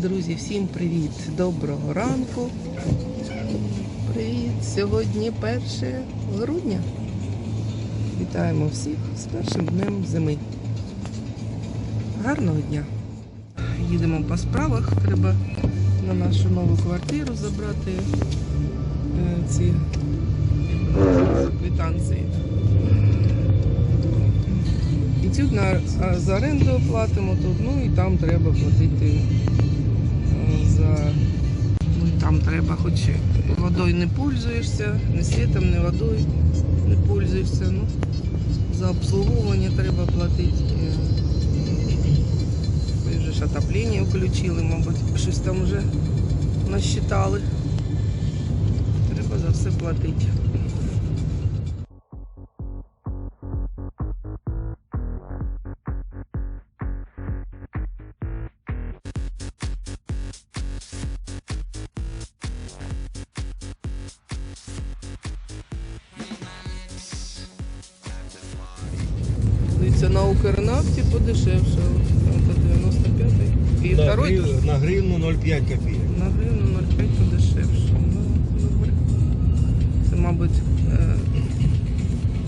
Друзі, всім привіт! Доброго ранку. Привіт! Сьогодні 1 грудня. Вітаємо всіх з першим днем зими. Гарного дня! Їдемо по справах. Треба на нашу нову квартиру забрати е, ці квитанції. І тут на, за оренду платимо тут, ну і там треба платити е. Там треба, хоч водою не пользуєшся, не світом, не водою не пользуєшся. Ну, за обслуговування треба платити. Ми вже ж отоплення включили, мабуть, щось там вже насчитали. Треба за все платити. Дивіться, на Укрнафті подешевше. Це 95 І на, второй грив, на гривну 0,5 копійок. на гривну 0,5 подешевше. Ну, добре. Це, мабуть, е,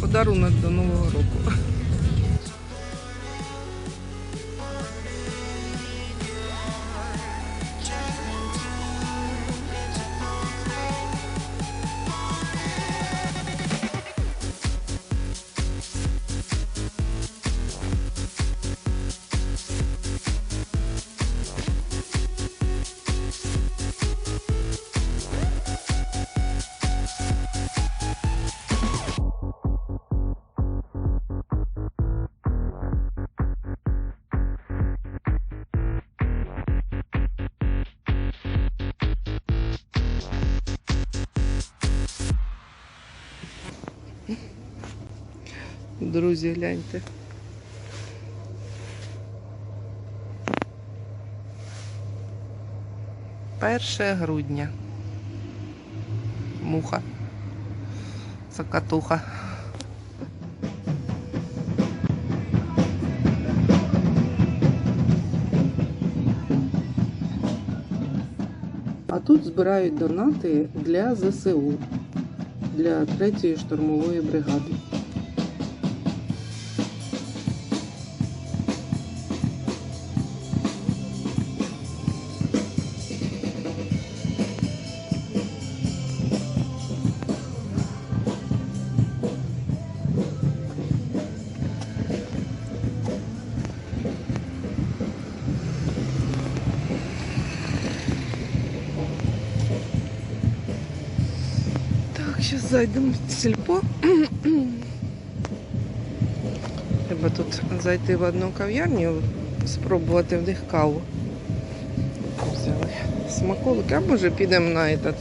подарунок до Нового року. Друзі, гляньте. Перше грудня. Муха. Закатуха. А тут збирають донати для ЗСУ, для третьої штурмової бригади. Зараз зайдемо в сільпо. Треба тут зайти в одну кав'ярню, спробувати в них каву. Взяли смаколики, а може підемо на этот,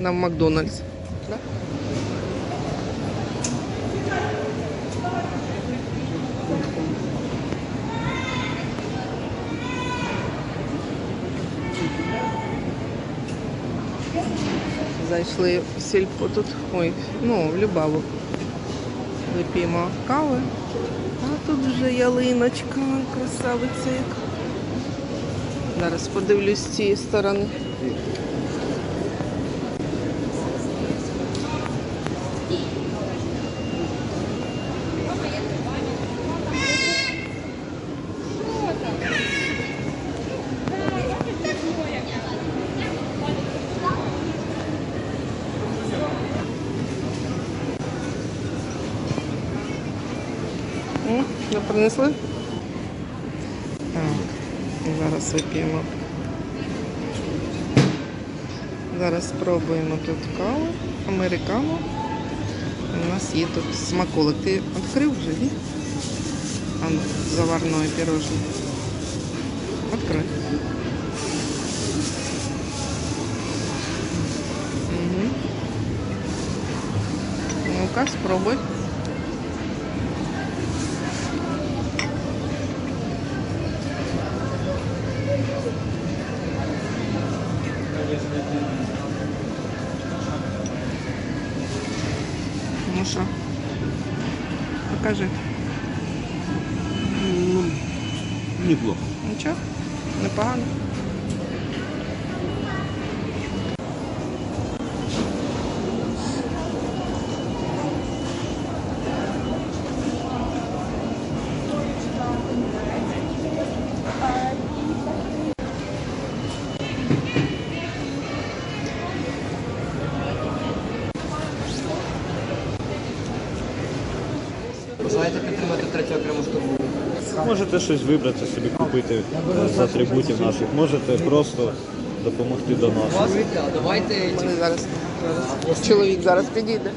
на Макдональдс. Зайшли в сільпо тут, ой, ну, в Любаву. Вип'ємо кави. А тут вже ялиночка, красавиця. Зараз подивлюсь з цієї сторони. Принесли? Так, зараз вип'ємо. Зараз спробуємо тут каву, американу. У нас є тут смаколик. Ти відкрив вже, ні? А ну, заварної пірожне. Відкрий. Угу. Ну-ка, спробуй. Ну що? Покажи. Ну, неплохо. Нічого? Непогано. Бажаєте підтримати третю окрему штурму? Можете щось вибрати собі купити з атрибутів наших, можете просто допомогти до нас. Слухайте, а давайте У мене зараз, зараз чоловік зараз підійде.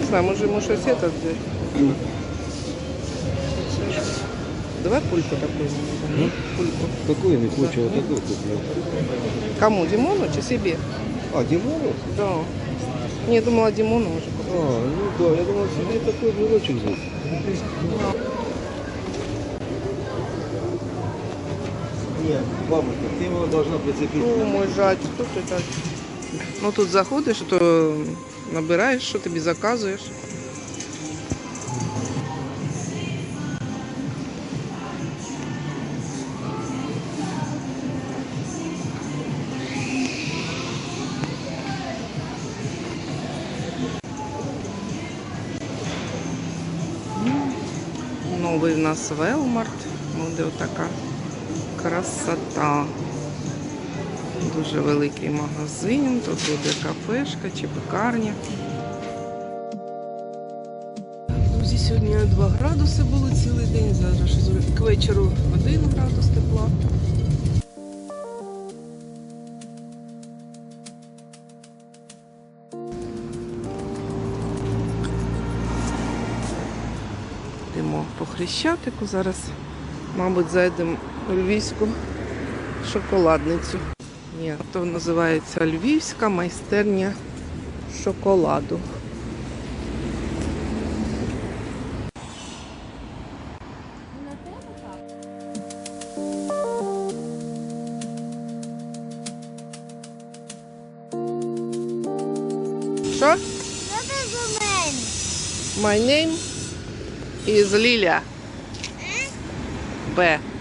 Не знаю, може йому щось это взяти. Давай пульку такую. Пульку. Какой не хочу, вот такой куплю. Кому? Димону чи себе? А, Димону? Да. Не, я думала, Димону може А, купити. ну да, я думал, себе такой брелочек взять. Нет, бабушка, ты его должна прицепить. О, мой жать, хто ти так? Ну тут заходиш, то набираєш, що тобі заказуєш. Новий у нас Велмарт. Буде отака красота. Дуже великий магазин, тут буде кафешка чи пекарня. Друзі, сьогодні 2 градуси було цілий день, зараз щось к вечору 1 градус тепла. Хрещатику. Зараз, мабуть, зайдемо у львівську шоколадницю. Ні, то називається Львівська майстерня шоколаду. Що? My name is Lilia. Б.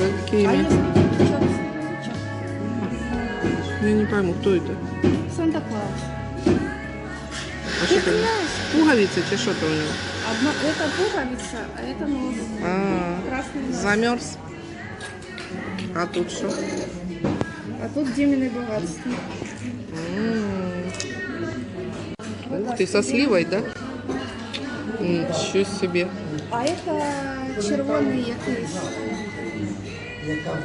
Какие имя? Я не пойму, кто это? Санта-Клаус. А что это? Пуговицы, чи что-то у него? Одно, это пуговица, а это нос. А, Красный нос. замерз. А тут что? А тут Димины богатства. Ух ты, со сливой, да? Ничего себе. А это червоный якийсь.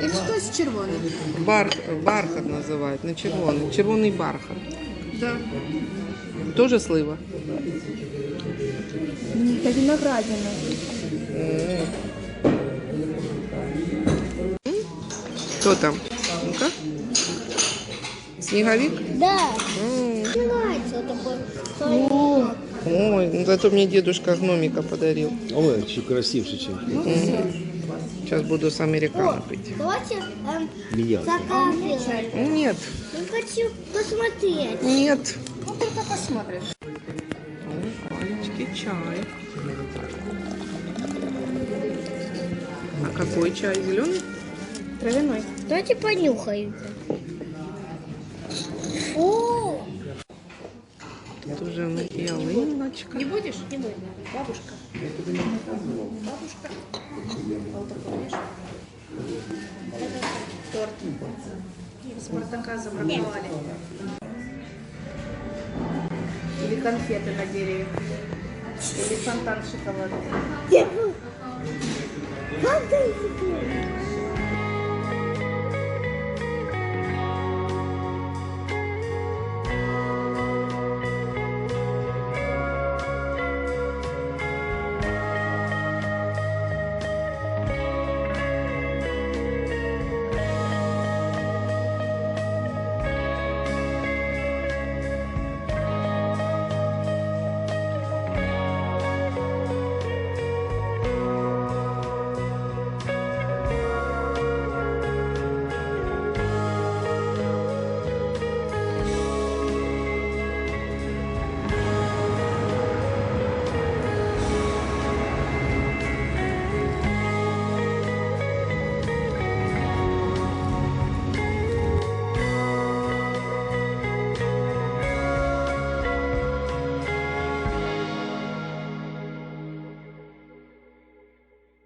И что с червоным? Бар, бархат називають, не червоний. Червоний бархат. Да. Теж слива. Это виноградина. Хто там? Ну-ка. Сніговик? Да, М. нравится вот такой. Ой, ну зато мне дедушка гномика подарил. Ой, еще красивше, чем Сейчас буду с американо пить. Давайте эм, меня. заказ делать. Нет, Я хочу посмотреть. нет. Ну, только посмотришь. Ой, Валечки, чай. А какой чай? Зеленый? Травяной. Давайте понюхаем. О, Тут уже ну, ялиночка. Не будешь? Не буду. Бабушка. Я тебе не показывал. Бабушка. Торт. Спартака. Или конфеты на дереве. Или фонтан шоколадный.